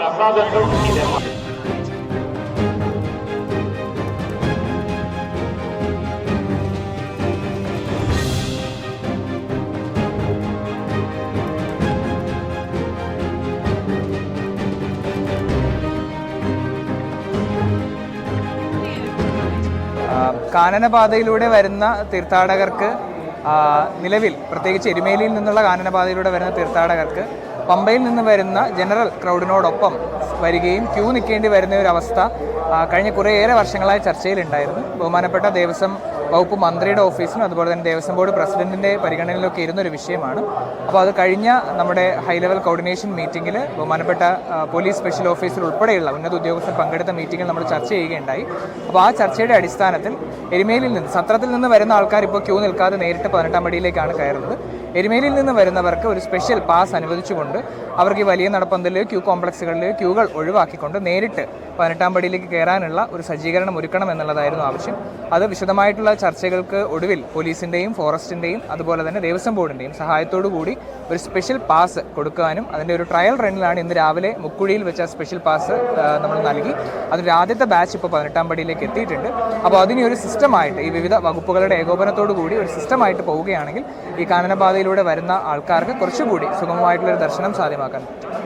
ಪ್ರಸಾದಗಳು ಇದೆ ആ, കാനനപാതയിലൂടെ വരുന്ന തീർത്ഥാടകർക്ക് ആ, നിലവിൽ പ്രത്യേകിച്ച് എരുമേലിയിൽ നിന്നുള്ള കാനനപാതയിലൂടെ വരുന്ന തീർത്ഥാടകർക്ക് പമ്പയിൽ നിന്ന് വരുന്ന ജനറൽ ക്രൗഡിനോടൊപ്പം വരികയും ക്യൂ നിൽക്കേണ്ടി വരുന്ന ഒരു അവസ്ഥ കഴിഞ്ഞ കുറേയേറെ വർഷങ്ങളായി ചർച്ചയിലുണ്ടായിരുന്നു ബഹുമാനപ്പെട്ട ദേവസ്വം വകുപ്പ് മന്ത്രിയുടെ ഓഫീസിനും അതുപോലെ തന്നെ ദേവസ്വം ബോർഡ് പ്രസിഡന്റിന്റെ പരിഗണനയിലൊക്കെ ഇരുന്നൊരു വിഷയമാണ്. അപ്പോൾ അത് കഴിഞ്ഞ നമ്മുടെ ഹൈ ലെവൽ കോർഡിനേഷൻ മീറ്റിംഗിൽ ബഹുമാനപ്പെട്ട പോലീസ് സ്പെഷ്യൽ ഓഫീസർ ഉൾപ്പെടെയുള്ള ഉന്നത ഉദ്യോഗസ്ഥർ പങ്കെടുത്ത മീറ്റിംഗിൽ നമ്മൾ ചർച്ച ചെയ്യുകയുണ്ടായി. അപ്പോൾ ആ ചർച്ചയുടെ അടിസ്ഥാനത്തിൽ എരുമേലിൽ നിന്ന് സത്രത്തിൽ നിന്ന് വരുന്ന ആൾക്കാർ ഇപ്പോൾ ക്യൂ നിൽക്കാതെ നേരിട്ട് പതിനെട്ടാം മടിയിലേക്കാണ് കയറുന്നത്. എരുമേലിയിൽ നിന്ന് വരുന്നവർക്ക് ഒരു സ്പെഷ്യൽ പാസ് അനുവദിച്ചുകൊണ്ട് അവർക്ക് വലിയ നടപ്പന്തലിലെയോ ക്യൂ കോംപ്ലക്സുകളിലെയോ ക്യൂകൾ ഒഴിവാക്കിക്കൊണ്ട് നേരിട്ട് പതിനെട്ടാം പടിയിലേക്ക് കയറാനുള്ള ഒരു സജ്ജീകരണം ഒരുക്കണം എന്നുള്ളതായിരുന്നു ആവശ്യം. അത് വിശദമായിട്ടുള്ള ചർച്ചകൾക്ക് ഒടുവിൽ പോലീസിന്റെയും ഫോറസ്റ്റിന്റെയും അതുപോലെ തന്നെ ദേവസ്വം ബോർഡിന്റെയും സഹായത്തോടു കൂടി ഒരു സ്പെഷ്യൽ പാസ് കൊടുക്കാനും അതിന്റെ ഒരു ട്രയൽ റണ്ണിലാണ് ഇന്ന് രാവിലെ മുക്കുഴിയിൽ വെച്ച സ്പെഷ്യൽ പാസ് നമ്മൾ നൽകി. അതിന്റെ ആദ്യത്തെ ബാച്ച് ഇപ്പോൾ പതിനെട്ടാം പടിയിലേക്ക് എത്തിയിട്ടുണ്ട്. അപ്പോൾ അതിനൊരു സിസ്റ്റമായിട്ട് ഈ വിവിധ വകുപ്പുകളുടെ ഏകോപനത്തോടു കൂടി ഒരു സിസ്റ്റമായിട്ട് പോവുകയാണെങ്കിൽ ഈ കാനനപാതയിലൂടെ വരുന്ന ആൾക്കാർക്ക് കുറച്ചുകൂടി സുഗമമായിട്ടുള്ളൊരു ദർശനം സാധ്യമാക്കാൻ